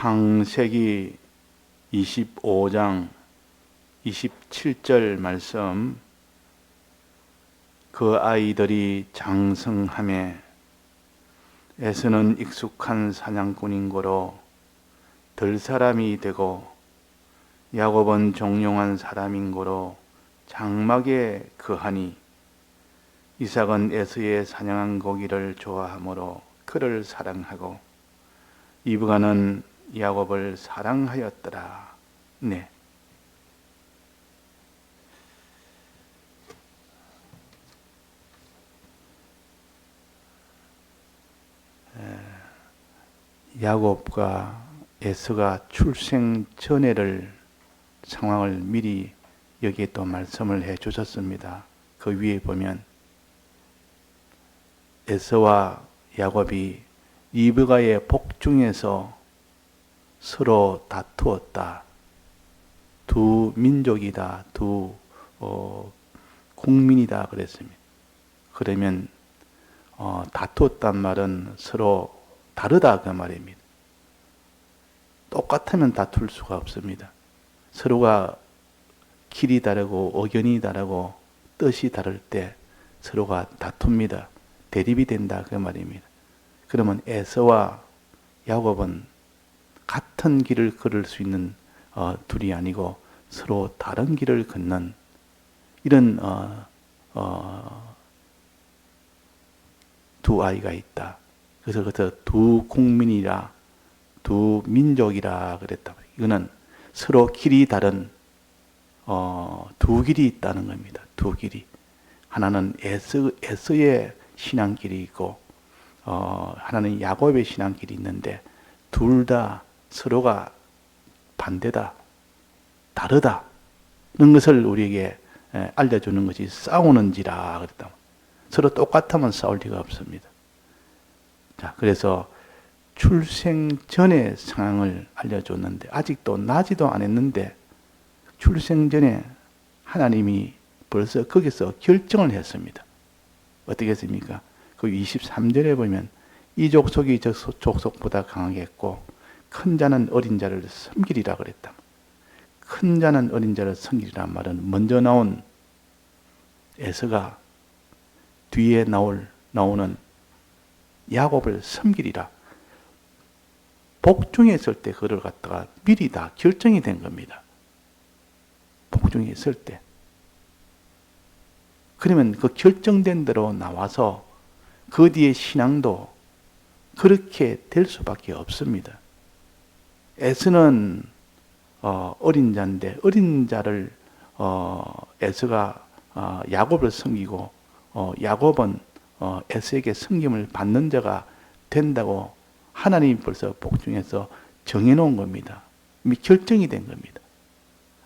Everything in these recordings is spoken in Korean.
창세기 25장 27절 말씀. 그 아이들이 장성함에 에서는 익숙한 사냥꾼인 거로 들 사람이 되고 야곱은 종용한 사람인 거로 장막에 거하니 이삭은 에서의 사냥한 고기를 좋아하므로 그를 사랑하고 이브가는 야곱을 사랑하였더라. 네. 야곱과 에서가 출생 전에를 상황을 미리 여기에 또 말씀을 해 주셨습니다. 그 위에 보면 에서와 야곱이 이브가의 복중에서 서로 다투었다. 두 민족이다. 두 어, 국민이다 그랬습니다. 그러면 어, 다투었단 말은 서로 다르다 그 말입니다. 똑같으면 다툴 수가 없습니다. 서로가 길이 다르고 의견이 다르고 뜻이 다를 때 서로가 다툽니다. 대립이 된다 그 말입니다. 그러면 에서와 야곱은 같은 길을 걸을 수 있는 어, 둘이 아니고 서로 다른 길을 걷는 이런 어, 어, 두 아이가 있다. 그래서 그래서 두 국민이라 두 민족이라 그랬다. 이거는 서로 길이 다른 어, 두 길이 있다는 겁니다. 두 길이 하나는 에서 에서의 신앙길이 있고 어, 하나는 야곱의 신앙길이 있는데 둘 다 서로가 반대다, 다르다. 이런 것을 우리에게 알려주는 것이 싸우는지라 그랬다. 서로 똑같으면 싸울 리가 없습니다. 자, 그래서 출생 전의 상황을 알려줬는데 아직도 나지도 않았는데 출생 전에 하나님이 벌써 거기서 결정을 했습니다. 어떻게 했습니까? 그 23절에 보면 이 족속이 저 족속보다 강하겠고 큰 자는 어린 자를 섬기리라 그랬다. 큰 자는 어린 자를 섬기리란 말은 먼저 나온 에서가 뒤에 나올 나오는 야곱을 섬기리라. 복중에 있을 때 그를 갖다가 미리 다 결정이 된 겁니다. 복중에 있을 때. 그러면 그 결정된 대로 나와서 그 뒤에 신앙도 그렇게 될 수밖에 없습니다. 에스는 어, 린 자인데 어린 자를 어, 에스가 어, 야곱을 섬기고 어, 야곱은 어, 에스에게 섬김을 받는 자가 된다고 하나님이 벌써 복중에서 정해놓은 겁니다. 이미 결정이 된 겁니다.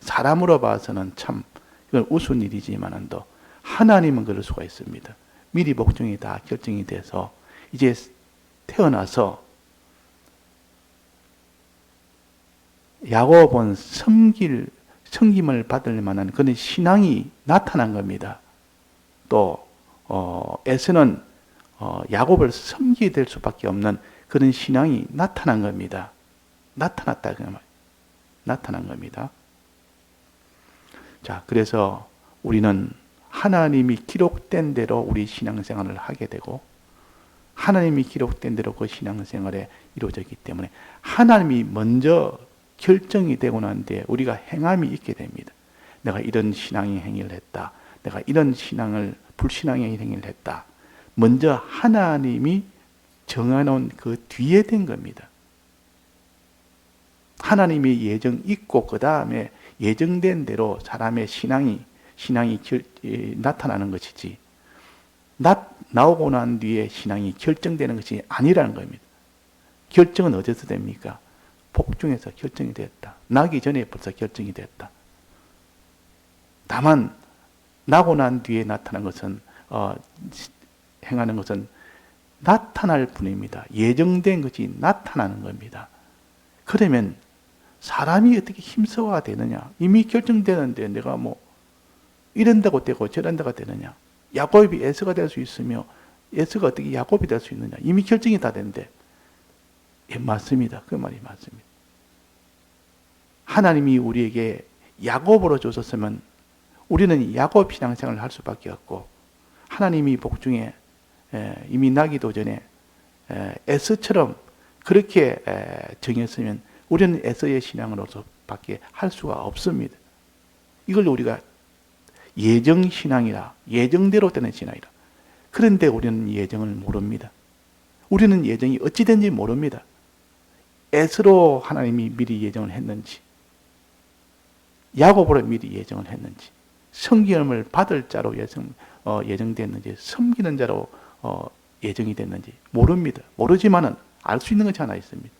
사람으로 봐서는 참 이건 우스운 일이지만도 하나님은 그럴 수가 있습니다. 미리 복종이 다 결정이 돼서 이제 태어나서 야곱은 섬길 섬김을 받을 만한 그런 신앙이 나타난 겁니다. 또 어, 에서는 어, 야곱을 섬기게 될 수밖에 없는 그런 신앙이 나타난 겁니다. 나타났다 그 말. 나타난 겁니다. 자, 그래서 우리는 하나님이 기록된 대로 우리 신앙생활을 하게 되고 하나님이 기록된 대로 그 신앙생활에 이루어졌기 때문에 하나님이 먼저 결정이 되고 난 뒤에 우리가 행함이 있게 됩니다. 내가 이런 신앙의 행위를 했다. 내가 이런 신앙을 불신앙의 행위를 했다. 먼저 하나님이 정해놓은 그 뒤에 된 겁니다. 하나님이 예정 있고 그 다음에 예정된 대로 사람의 신앙이 신앙이 결, 나타나는 것이지 나, 나오고 난 뒤에 신앙이 결정되는 것이 아니라는 겁니다. 결정은 어디서 됩니까? 복중에서 결정이 됐다. 나기 전에 벌써 결정이 됐다. 다만 나고 난 뒤에 나타난 것은 어, 행하는 것은 나타날 뿐입니다. 예정된 것이 나타나는 겁니다. 그러면 사람이 어떻게 힘써야 되느냐? 이미 결정되는데 내가 뭐 이런다고 되고 저런다고 되느냐? 야곱이 에서가 될 수 있으며 에서가 어떻게 야곱이 될 수 있느냐? 이미 결정이 다 됐는데 예, 맞습니다. 그 말이 맞습니다. 하나님이 우리에게 야곱으로 주셨으면 우리는 야곱 신앙생활을 할 수밖에 없고 하나님이 복중에 에, 이미 나기도 전에 에, 에스처럼 그렇게 에, 정했으면 우리는 에서의 신앙으로서밖에 할 수가 없습니다. 이걸 우리가 예정 신앙이라 예정대로 되는 신앙이라. 그런데 우리는 예정을 모릅니다. 우리는 예정이 어찌 된지 모릅니다. 에스로 하나님이 미리 예정을 했는지, 야곱으로 미리 예정을 했는지, 성기름을 받을 자로 예정, 어, 예정됐는지, 섬기는 자로 어, 예정이 됐는지 모릅니다. 모르지만은 알 수 있는 것이 하나 있습니다.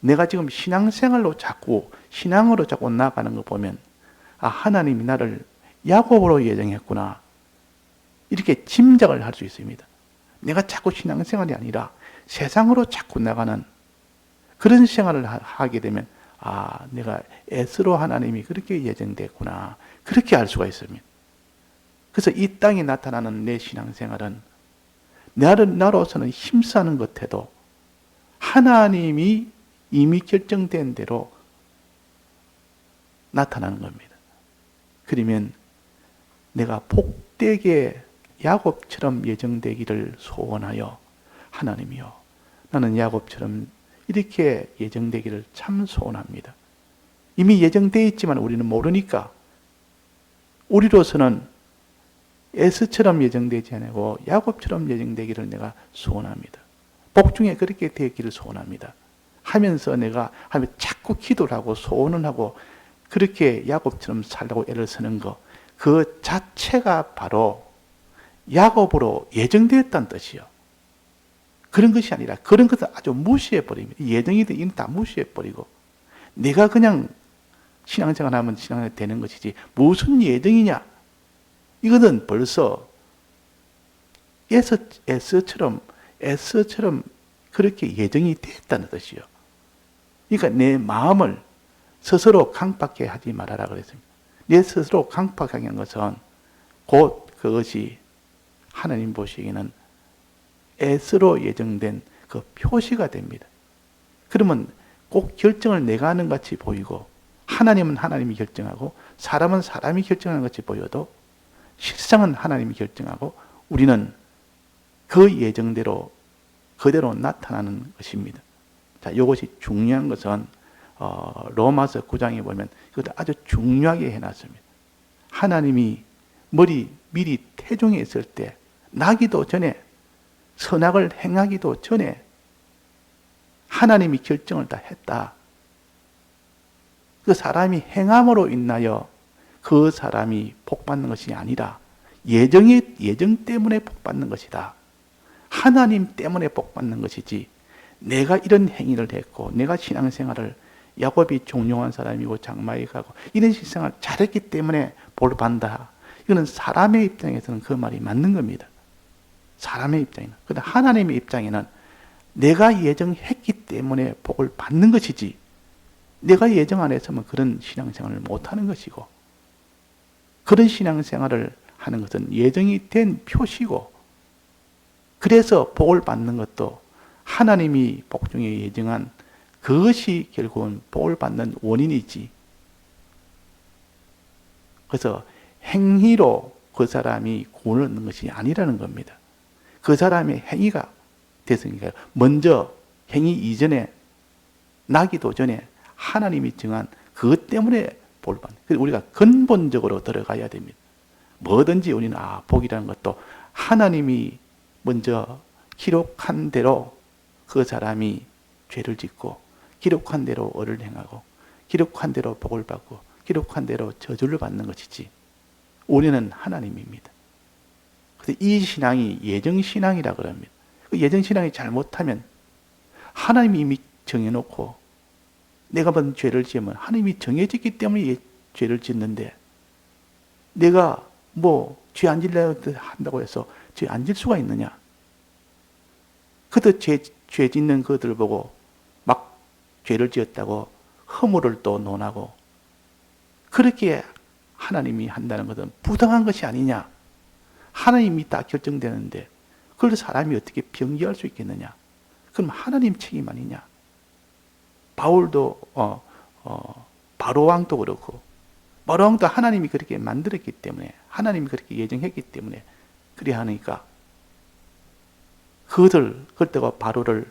내가 지금 신앙생활로 자꾸 신앙으로 자꾸 나아가는 거 보면 아 하나님이 나를 야곱으로 예정했구나 이렇게 짐작을 할 수 있습니다. 내가 자꾸 신앙생활이 아니라 세상으로 자꾸 나가는 그런 생활을 하- 하게 되면 아 내가 에스로 하나님이 그렇게 예정됐구나 그렇게 알 수가 있습니다. 그래서 이 땅에 나타나는 내 신앙생활은 나를 나로서는 힘쓰는 것에도 하나님이 이미 결정된 대로 나타나는 겁니다. 그러면 내가 복되게 야곱처럼 예정되기를 소원하여 하나님이여 나는 야곱처럼 이렇게 예정되기를 참 소원합니다. 이미 예정되어 있지만 우리는 모르니까 우리로서는 에스처럼 예정되지 않고 야곱처럼 예정되기를 내가 소원합니다. 복중에 그렇게 되기를 소원합니다. 하면서 내가 하면 자꾸 기도를 하고 소원을 하고 그렇게 야곱처럼 살라고 애를 쓰는 것, 그 자체가 바로 야곱으로 예정되었다는 뜻이요. 그런 것이 아니라 그런 것을 아주 무시해 버립니다. 예정이든 이는 다 무시해 버리고 내가 그냥 신앙생활 하면 신앙이 되는 것이지 무슨 예정이냐? 이거는 벌써 에서 에서처럼 에서처럼 그렇게 예정이 됐다는 뜻이요. 그러니까 내 마음을 스스로 강박해 하지 말아라 그랬습니다. 내 스스로 강박하게 한 것은 곧 그것이 하나님 보시기에는 애스로 예정된 그 표시가 됩니다. 그러면 꼭 결정을 내가 하는 같이 보이고 하나님은 하나님이 결정하고 사람은 사람이 결정하는 같이 보여도 실상은 하나님이 결정하고 우리는 그 예정대로 그대로 나타나는 것입니다. 자, 이것이 중요한 것은 어, 로마서 9장에 보면 이것을 아주 중요하게 해놨습니다. 하나님이 머리 미리 태중에 있을 때 나기도 전에 선악을 행하기도 전에 하나님이 결정을 다 했다. 그 사람이 행함으로 인하여 그 사람이 복받는 것이 아니라 예정이 예정 때문에 복받는 것이다. 하나님 때문에 복받는 것이지 내가 이런 행위를 했고 내가 신앙생활을 야곱이 종용한 사람이고 장마에 가고 이런 신앙을 잘했기 때문에 볼 받는다. 이거는 사람의 입장에서는 그 말이 맞는 겁니다. 사람의 입장에는. 그런데 하나님의 입장에는 내가 예정했기 때문에 복을 받는 것이지 내가 예정 안 했으면 그런 신앙생활을 못하는 것이고 그런 신앙생활을 하는 것은 예정이 된 표시고 그래서 복을 받는 것도 하나님이 복 중에 예정한 그것이 결국은 복을 받는 원인이지. 그래서 행위로 그 사람이 구원을 얻는 것이 아니라는 겁니다. 그 사람의 행위가 됐으니까 먼저 행위 이전에 나기도 전에 하나님이 정한 그것 때문에 복을 받는. 그래서 우리가 근본적으로 들어가야 됩니다. 뭐든지 우리는 아 복이라는 것도 하나님이 먼저 기록한 대로 그 사람이 죄를 짓고 기록한 대로 어를 행하고 기록한 대로 복을 받고 기록한 대로 저주를 받는 것이지 우리는 하나님입니다. 그래서 이 신앙이 예정 신앙이라 그럽니다. 그 예정 신앙이 잘못하면 하나님이 이미 정해놓고 내가 먼 죄를 지으면 하나님이 정해졌기 때문에 예- 죄를 짓는데 내가 뭐 죄 안 질려 한다고 해서 죄 안 질 수가 있느냐? 그도 죄, 죄 짓는 그들 보고 막 죄를 지었다고 허물을 또 논하고 그렇게 하나님이 한다는 것은 부당한 것이 아니냐? 하나님이 다 결정되는데 그걸 사람이 어떻게 변기할 수 있겠느냐? 그럼 하나님 책임 아니냐? 바울도 어, 어, 바로 왕도 그렇고 바로 왕도 하나님이 그렇게 만들었기 때문에 하나님이 그렇게 예정했기 때문에 그리 하니까 그들 그때가 바로를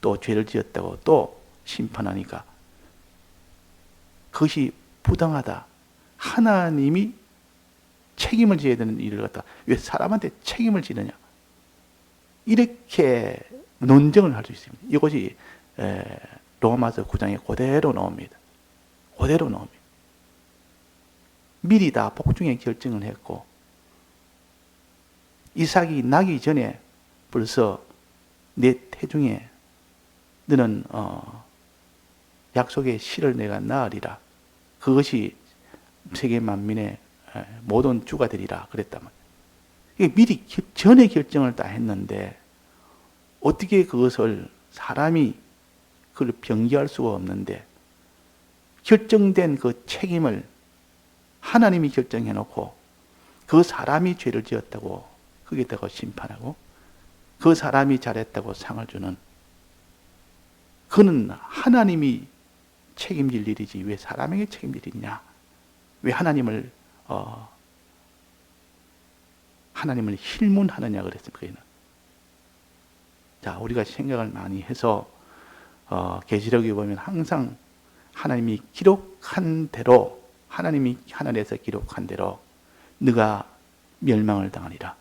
또 죄를 지었다고 또 심판하니까 그것이 부당하다. 하나님이 책임을 져야 되는 일을 갖다 왜 사람한테 책임을 지느냐? 이렇게 논쟁을 할 수 있습니다. 이것이 에, 로마서 9장에 그대로 나옵니다. 그대로 나옵니다. 미리 다 복중의 결정을 했고 이삭이 나기 전에 벌써 내 태중에 너는 어, 약속의 실을 내가 낳으리라. 그것이 세계 만민의 에, 모든 주가 되리라 그랬단 말이에요. 이게 미리 기- 전에 결정을 다 했는데 어떻게 그것을 사람이 그걸 변기할 수가 없는데 결정된 그 책임을 하나님이 결정해 놓고 그 사람이 죄를 지었다고 거기다가 심판하고 그 사람이 잘했다고 상을 주는 그는 하나님이 책임질 일이지 왜 사람에게 책임질 일이냐? 왜 하나님을 어, 하나님을 힐문하느냐 그랬습니다. 그는 자 우리가 생각을 많이 해서 어, 계시록에 보면 항상 하나님이 기록한 대로 하나님이 하늘에서 기록한 대로 네가 멸망을 당하리라.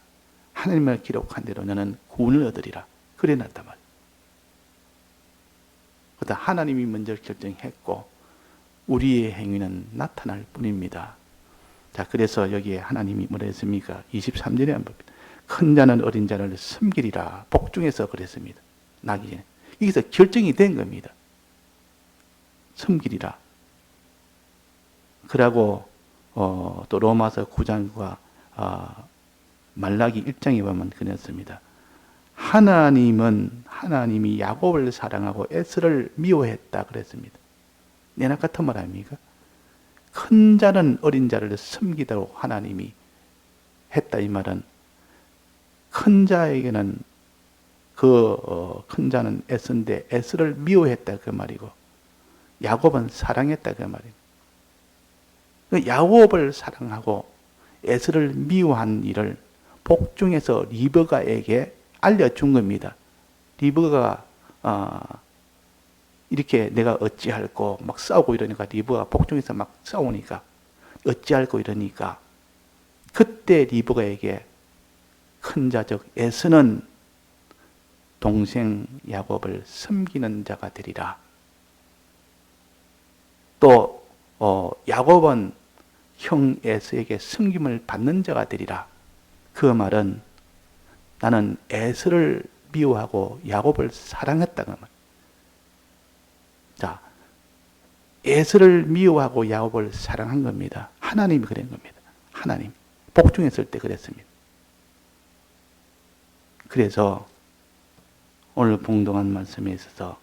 하나님을 기록한 대로 너는 구원을 얻으리라. 그래 놨단 말이야. 그다 하나님이 먼저 결정했고 우리의 행위는 나타날 뿐입니다. 자, 그래서 여기에 하나님이 뭐라 했습니까? 23절에 한번 봅니다. 큰 자는 어린 자를 섬기리라. 복중에서 그랬습니다. 나기 전에. 여기서 결정이 된 겁니다. 섬기리라. 그러고 어, 또 로마서 9장과 어, 말라기 1장에 보면 그랬습니다. 하나님은 하나님이 야곱을 사랑하고 에스를 미워했다 그랬습니다. 내나 같은 말 아닙니까? 큰 자는 어린 자를 섬기도록 하나님이 했다 이 말은. 큰 자에게는 그 큰 자는 에스인데 에스를 미워했다 그 말이고. 야곱은 사랑했다 그 말이고. 그 야곱을 사랑하고 에스를 미워한 일을 복중에서 리버가에게 알려준 겁니다. 리버가 어, 이렇게 내가 어찌할꼬 막 싸우고 이러니까 리버가 복중에서 막 싸우니까 어찌할꼬 이러니까 그때 리버가에게 큰 자적 에스는 동생 야곱을 섬기는 자가 되리라. 또 어, 야곱은 형 에스에게 섬김을 받는 자가 되리라. 그 말은 나는 에스를 미워하고 야곱을 사랑했다는 말. 자, 에스를 미워하고 야곱을 사랑한 겁니다. 하나님이 그런 겁니다. 하나님. 복중했을 때 그랬습니다. 그래서 오늘 봉동한 말씀에 있어서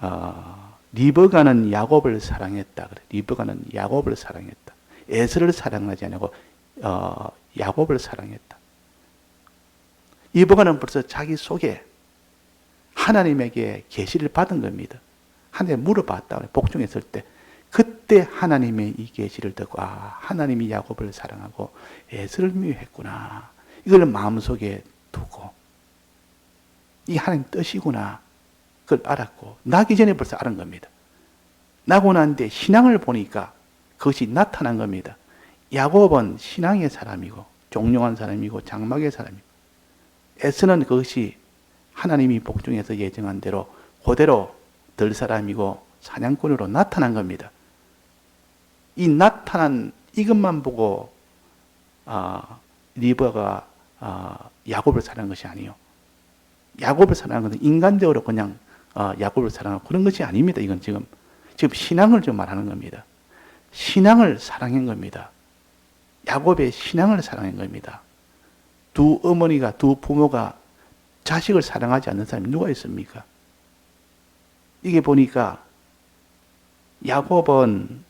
어, 리버가는 야곱을 사랑했다. 그래. 리버가는 야곱을 사랑했다. 에스를 사랑하지 않고 어, 야곱을 사랑했다. 리버가는 벌써 자기 속에 하나님에게 계시를 받은 겁니다. 하나님 물어봤다. 복종했을 때 그때 하나님의 이 계시를 듣고 아 하나님이 야곱을 사랑하고 에스를 미워했구나. 이걸 마음속에 두고 이 하나님 뜻이구나. 그걸 알았고 나기 전에 벌써 알은 겁니다. 나고 난 뒤에 신앙을 보니까 그것이 나타난 겁니다. 야곱은 신앙의 사람이고 종용한 사람이고 장막의 사람이고 에스는 그것이 하나님이 복중에서 예정한 대로 그대로 들 사람이고 사냥꾼으로 나타난 겁니다. 이 나타난 이것만 보고 아, 리버가 아, 야곱을 사랑한 것이 아니요. 야곱을 사랑한 것은 인간적으로 그냥 어, 야곱을 사랑하고 그런 것이 아닙니다. 이건 지금 지금 신앙을 좀 말하는 겁니다. 신앙을 사랑한 겁니다. 야곱의 신앙을 사랑한 겁니다. 두 어머니가 두 부모가 자식을 사랑하지 않는 사람이 누가 있습니까? 이게 보니까 야곱은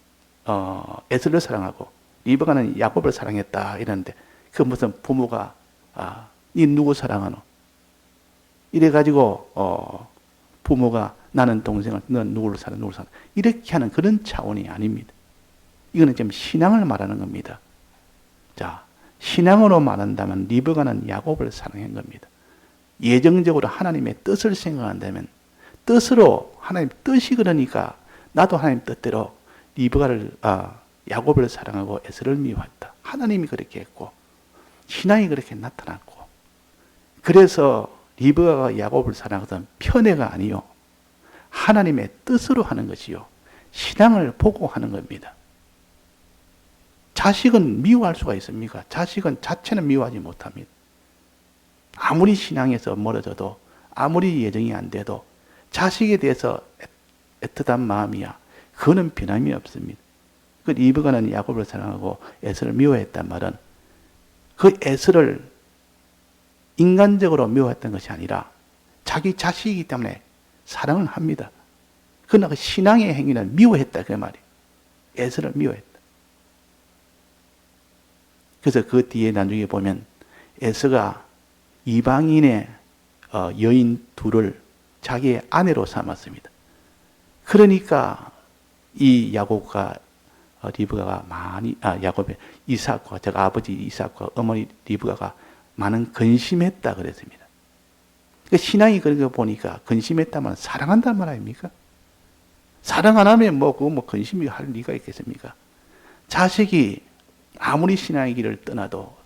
어, 에스를 사랑하고 리브가는 야곱을 사랑했다 이러는데 그 무슨 부모가 아, 니 누구 사랑하노? 이래 가지고 어, 부모가 나는 동생을 넌 누구를 사랑 누구를 사랑 이렇게 하는 그런 차원이 아닙니다. 이거는 지금 신앙을 말하는 겁니다. 자, 신앙으로 말한다면 리브가는 야곱을 사랑한 겁니다. 예정적으로 하나님의 뜻을 생각한다면 뜻으로 하나님 뜻이 그러니까 나도 하나님 뜻대로 리브가를 아, 야곱을 사랑하고 에스를 미워했다. 하나님이 그렇게 했고 신앙이 그렇게 나타났고 그래서 리브가가 야곱을 사랑하던 편애가 아니요 하나님의 뜻으로 하는 것이요 신앙을 보고 하는 겁니다. 자식은 미워할 수가 있습니까? 자식은 자체는 미워하지 못합니다. 아무리 신앙에서 멀어져도 아무리 예정이 안 돼도 자식에 대해서 애틋한 마음이야. 그거는 변함이 없습니다. 그 리브가는 야곱을 사랑하고 에서를 미워했단 말은 그 에서를 인간적으로 미워했던 것이 아니라 자기 자식이기 때문에 사랑을 합니다. 그러나 그 신앙의 행위는 미워했다 그 말이에요. 에서를 미워했다. 그래서 그 뒤에 나중에 보면 에서가 이방인의 어, 여인 둘을 자기의 아내로 삼았습니다. 그러니까 이 야곱과 어, 리브가가 많이 아 야곱의 이삭과 제가 아버지 이삭과 어머니 리브가가 많은 근심했다 그랬습니다. 그 신앙이 그렇게 보니까 근심했다면 사랑한단 말 아닙니까? 사랑 안 하면 뭐, 그거 뭐 근심이 할 리가 있겠습니까? 자식이 아무리 신앙의 길을 떠나도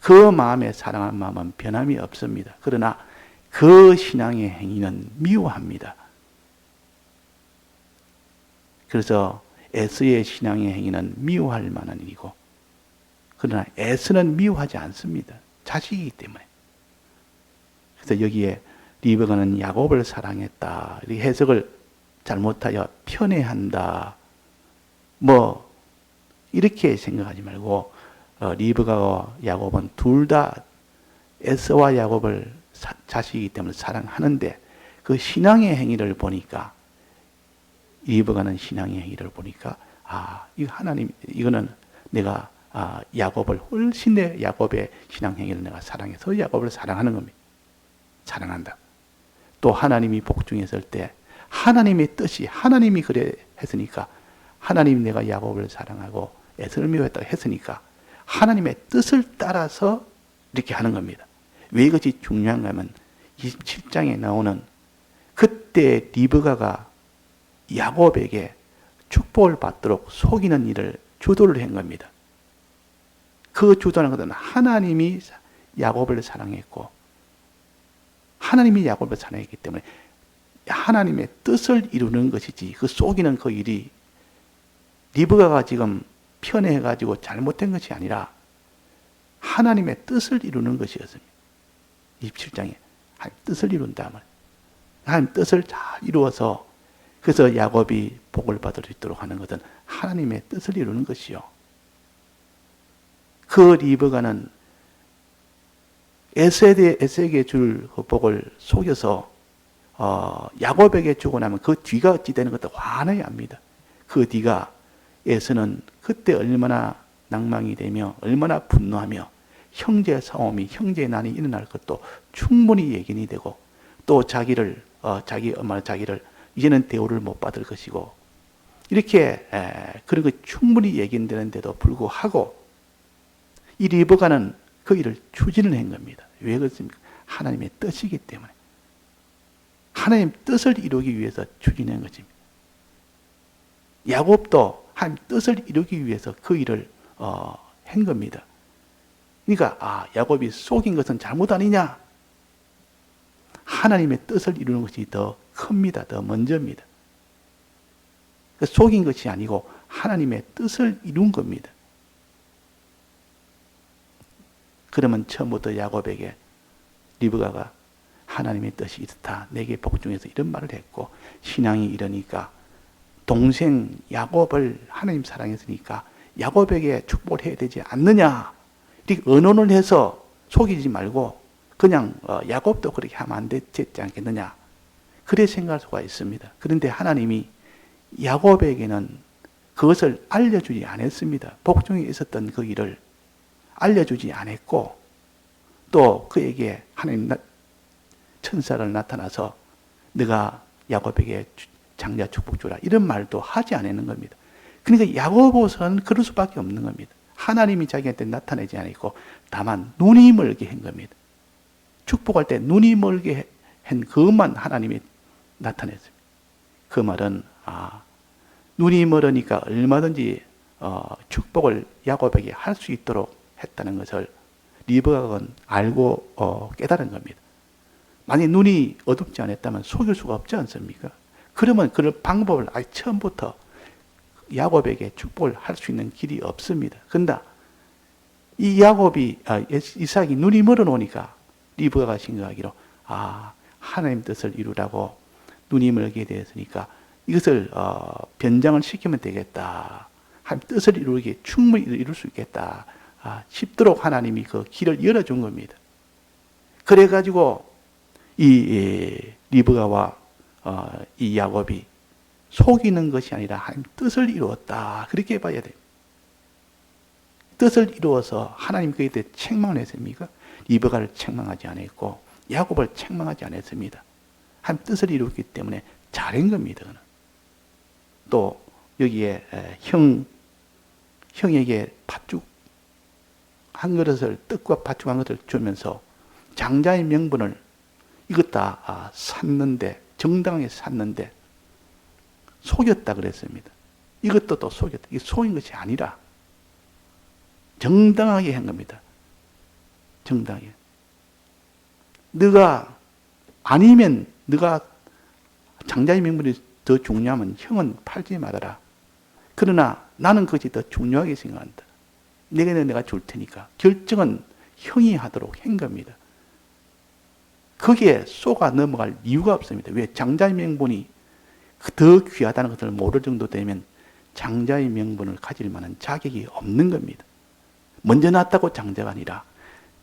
그 마음에 사랑한 마음은 변함이 없습니다. 그러나 그 신앙의 행위는 미워합니다. 그래서 에스의 신앙의 행위는 미워할 만한 일이고, 그러나 에스는 미워하지 않습니다. 자식이기 때문에. 그래서 여기에 리브가는 야곱을 사랑했다. 이 해석을 잘못하여 편애한다. 뭐 이렇게 생각하지 말고 어, 리브가와 야곱은 둘 다 에서와 야곱을 사, 자식이기 때문에 사랑하는데 그 신앙의 행위를 보니까 리브가는 신앙의 행위를 보니까 아 이거 하나님 이거는 내가 아, 야곱을 훨씬 내 야곱의 신앙 행위를 내가 사랑해서 야곱을 사랑하는 겁니다. 사랑한다. 또 하나님이 복중했을 때 하나님의 뜻이 하나님이 그래 했으니까 하나님 내가 야곱을 사랑하고 애를 미워했다고 했으니까 하나님의 뜻을 따라서 이렇게 하는 겁니다. 왜 이것이 중요한가 하면 27장에 나오는 그때 리브가가 야곱에게 축복을 받도록 속이는 일을 주도를 한 겁니다. 그 주도하는 것은 하나님이 야곱을 사랑했고 하나님이 야곱을 사랑했기 때문에 하나님의 뜻을 이루는 것이지 그 속이는 그 일이 리브가가 지금 편애해가지고 잘못된 것이 아니라 하나님의 뜻을 이루는 것이었습니다. 27장에 하나님 뜻을 이룬다 말. 하나님 뜻을 잘 이루어서 그래서 야곱이 복을 받을 수 있도록 하는 것은 하나님의 뜻을 이루는 것이요. 그 리브가는 에세에 에세에게 줄 그 복을 속여서 어, 야곱에게 주고 나면 그 뒤가 어찌 되는 것도 환하게 압니다. 그 뒤가 에서는 그때 얼마나 낭망이 되며 얼마나 분노하며 형제 싸움이 형제 난이 일어날 것도 충분히 예견이 되고 또 자기를 어, 자기 엄마 자기를 이제는 대우를 못 받을 것이고 이렇게 에, 그런 거 충분히 예견되는데도 불구하고 이 리버가는 그 일을 추진을 한 겁니다. 왜 그렇습니까? 하나님의 뜻이기 때문에 하나님 뜻을 이루기 위해서 추진한 것입니다. 야곱도 하나님 뜻을 이루기 위해서 그 일을 어, 한 겁니다. 그러니까 아 야곱이 속인 것은 잘못 아니냐? 하나님의 뜻을 이루는 것이 더 큽니다. 더 먼저입니다. 그 속인 것이 아니고 하나님의 뜻을 이룬 겁니다. 그러면 처음부터 야곱에게 리브가가 하나님의 뜻이 이렇다. 내게 복중에서 이런 말을 했고 신앙이 이러니까 동생 야곱을 하나님 사랑했으니까 야곱에게 축복을 해야 되지 않느냐. 언론을 해서 속이지 말고 그냥 어, 야곱도 그렇게 하면 안 되지 않겠느냐. 그래 생각할 수가 있습니다. 그런데 하나님이 야곱에게는 그것을 알려주지 않았습니다. 복종에 있었던 그 일을 알려주지 않았고 또 그에게 하나님 천사를 나타나서 네가 야곱에게 주- 장자 축복 주라 이런 말도 하지 않는 겁니다. 그러니까 야곱으로서는 그럴 수밖에 없는 겁니다. 하나님이 자기한테 나타내지 않고 다만 눈이 멀게 한 겁니다. 축복할 때 눈이 멀게 한 그것만 하나님이 나타냈습니다. 그 말은 아 눈이 멀으니까 얼마든지 어, 축복을 야곱에게 할 수 있도록 했다는 것을 리브가는 알고 어, 깨달은 겁니다. 만약 눈이 어둡지 않았다면 속일 수가 없지 않습니까? 그러면 그런 방법을 아예 처음부터 야곱에게 축복을 할 수 있는 길이 없습니다. 근데 이 야곱이 아, 이삭이 눈이 멀어 놓으니까 리브가가 생각하기로 아 하나님 뜻을 이루라고 눈이 멀게 되었으니까 이것을 어, 변장을 시키면 되겠다. 하나님 뜻을 이루기 충분히 이룰 수 있겠다. 아, 싶도록 하나님이 그 길을 열어준 겁니다. 그래가지고 이, 이 리브가와 어, 이 야곱이 속이는 것이 아니라 하나님 뜻을 이루었다. 그렇게 봐야 돼요. 뜻을 이루어서 하나님 그에 대해 책망을 했습니까? 리브가를 책망하지 않았고 야곱을 책망하지 않았습니다. 하나님 뜻을 이루었기 때문에 잘한 겁니다. 또 여기에 에, 형 형에게 팥죽 한 그릇을 떡과 팥죽 한 그릇을 주면서 장자의 명분을 이것 다 아, 샀는데 정당하게 샀는데 속였다 그랬습니다. 이것도 또 속였다. 이게 속인 것이 아니라 정당하게 한 겁니다. 정당하게. 네가 아니면 네가 장자의 명분이 더 중요하면 형은 팔지 말아라. 그러나 나는 그것이 더 중요하게 생각한다. 내게 내가 줄 테니까 결정은 형이 하도록 한 겁니다. 거기에 쏘가 넘어갈 이유가 없습니다. 왜 장자의 명분이 더 귀하다는 것을 모를 정도 되면 장자의 명분을 가질 만한 자격이 없는 겁니다. 먼저 났다고 장자가 아니라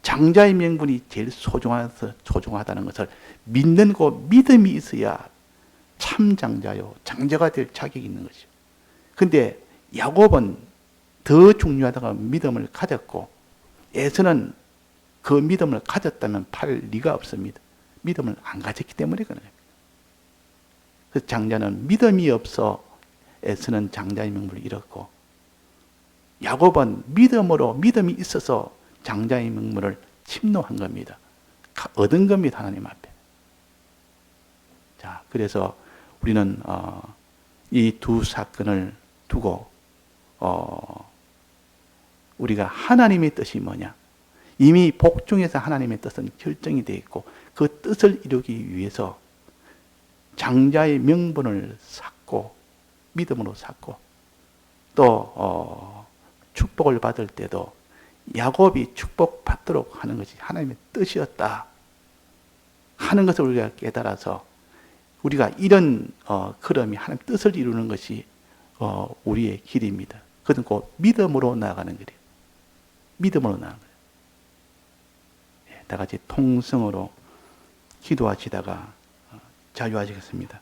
장자의 명분이 제일 소중해서 소중하다는 것을 믿는 거 믿음이 있어야 참 장자요 장자가 될 자격이 있는 것이죠. 근데 야곱은 더 중요하다고 믿음을 가졌고 에서는 그 믿음을 가졌다면 팔 리가 없습니다. 믿음을 안 가졌기 때문에 겁 그 장자는 믿음이 없어 에서는 장자의 명분을 잃었고 야곱은 믿음으로 믿음이 있어서 장자의 명분을 침노한 겁니다. 가- 얻은 겁니다 하나님 앞에. 자 그래서 우리는 어, 이두 사건을 두고 어, 우리가 하나님의 뜻이 뭐냐? 이미 복중에서 하나님의 뜻은 결정이 되어 있고 그 뜻을 이루기 위해서 장자의 명분을 샀고 믿음으로 샀고 또 어, 축복을 받을 때도 야곱이 축복받도록 하는 것이 하나님의 뜻이었다 하는 것을 우리가 깨달아서 우리가 이런 어, 흐름이 하나님 뜻을 이루는 것이 어, 우리의 길입니다. 그것은 곧 믿음으로 나아가는 길이에요. 믿음으로 나아가는 거예요. 예, 다 같이 통성으로 기도하시다가 어, 자유하시겠습니다.